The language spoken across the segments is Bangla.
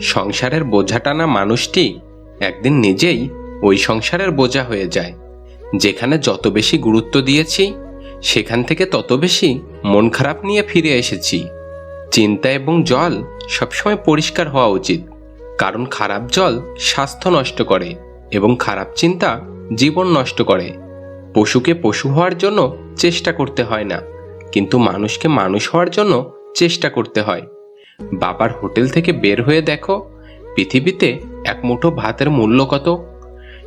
সংসারের বোঝা টানা মানুষটি একদিন নিজেই ওই সংসারের বোঝা হয়ে যায়। যেখানে যত বেশি গুরুত্ব দিয়েছি, সেখান থেকে তত বেশি মন খারাপ নিয়ে ফিরে এসেছি। চিন্তা এবং জল সবসময় পরিষ্কার হওয়া উচিত। কারণ খারাপ জল স্বাস্থ্য নষ্ট করে এবং খারাপ চিন্তা জীবন নষ্ট করে। পশুকে পশু হওয়ার জন্য চেষ্টা করতে হয় না, কিন্তু মানুষকে মানুষ হওয়ার জন্য চেষ্টা করতে হয়। বাবার হোটেল থেকে বের হয়ে দেখো, পৃথিবীতে এক মুঠো ভাতের মূল্য কত?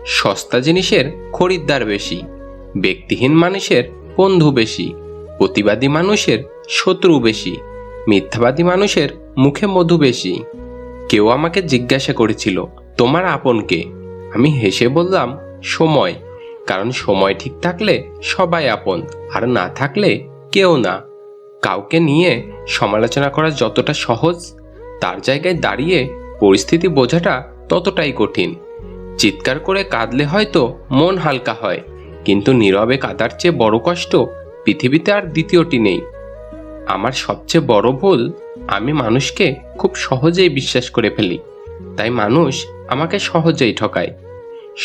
সস্তা জিনিসের খরিদ্দার বেশি, ব্যক্তিহীন মানুষের বন্ধু বেশি, প্রতিবাদী মানুষের শত্রু বেশি, মিথ্যাবাদী মানুষের মুখে মধু বেশি। কেউ আমাকে জিজ্ঞাসা করেছিল, তোমার আপনকে আমি হেসে বললাম, সময়, কারণ সময় ঠিক থাকলে সবাই আপন, আর না থাকলে কেউ না। কাউকে নিয়ে সমালোচনা করা যতটা সহজ, তার জায়গায় দাঁড়িয়ে পরিস্থিতি বোঝাটা ততটাই কঠিন। চিৎকার করে কাঁদলে হয়তো মন হালকা হয়, কিন্তু নীরবে কাঁদার চেয়ে বড় কষ্ট পৃথিবীতে আর দ্বিতীয়টি নেই। আমার সবচেয়ে বড় ভুল, আমি মানুষকে খুব সহজেই বিশ্বাস করে ফেলি, তাই মানুষ আমাকে সহজেই ঠকায়।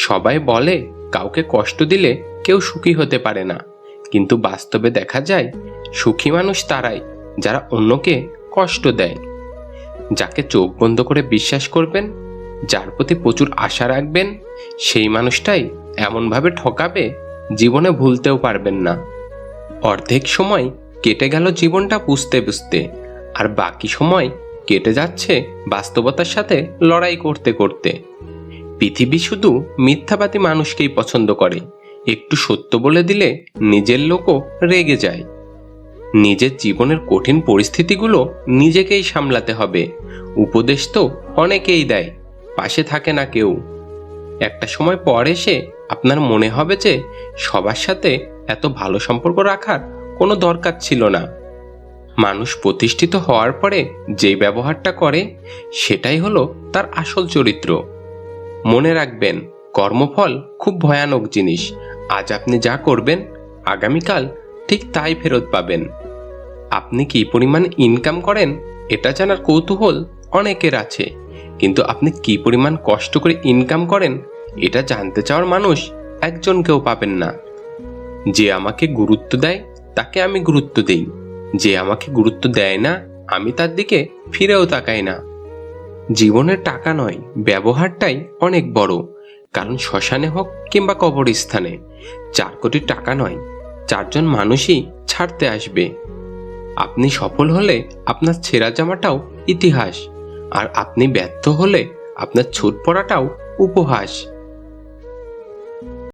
সবাই বলে, কাউকে কষ্ট দিলে কেউ সুখী হতে পারে না। কিন্তু বাস্তবে দেখা যায়, সুখী মানুষ তারাই, যারা অন্যকে কষ্ট দেয়। যাকে চোখ বন্ধ করে বিশ্বাস করবেন, যার প্রতি প্রচুর আশা রাখবেন, সেই মানুষটাই এমনভাবে ঠকাবে, জীবনে ভুলতেও পারবেন না। অর্ধেক সময় কেটে গেল জীবনটা বুঝতে বুঝতে, আর বাকি সময় কেটে যাচ্ছে বাস্তবতার সাথে লড়াই করতে করতে। পৃথিবী শুধু মিথ্যাবাদী মানুষকেই পছন্দ করে একটু সত্য বলে দিলে নিজের লোকও রেগে যায়। নিজের জীবনের কঠিন পরিস্থিতিগুলো নিজেকেই সামলাতে হবে। উপদেশ তো অনেকেই দেয়, পাশে থাকে না কেউ। একটা সময় পর এসে আপনার মনে হবে যে সবার সাথে এত ভালো সম্পর্ক রাখার কোনো দরকার ছিল না। মানুষ প্রতিষ্ঠিত হওয়ার পরে যে ব্যবহারটা করে, সেটাই হলো তার আসল চরিত্র। মনে রাখবেন, কর্মফল খুব ভয়ানক জিনিস আজ আপনি যা করবেন, আগামীকাল ঠিক তাই ফেরত পাবেন। আপনি কি পরিমাণ ইনকাম করেন? এটা জানার কৌতূহল অনেকের আছে। কিন্তু আপনি কি পরিমাণ কষ্ট করে ইনকাম করেন, এটা জানতে চাওয়ার মানুষ একজনকেও পাবেন না। যে আমাকে গুরুত্ব দেয়, তাকে আমি গুরুত্ব দেই। যে আমাকে গুরুত্ব দেয় না, আমি তার দিকে ফিরেও তাকাই না। জীবনের টাকা নয়, ব্যবহারটাই অনেক বড়। কারণ শ্মশানে হোক কিংবা কবরস্থানে, চার কোটি টাকা নয়, চারজন মানুষই ছাড়তে আসবে। আপনি সফল হলে আপনার ছেঁড়া জামাটাও ইতিহাস, আর আপনি ব্যর্থ হলে আপনার ছুট পড়াটাও উপহাস।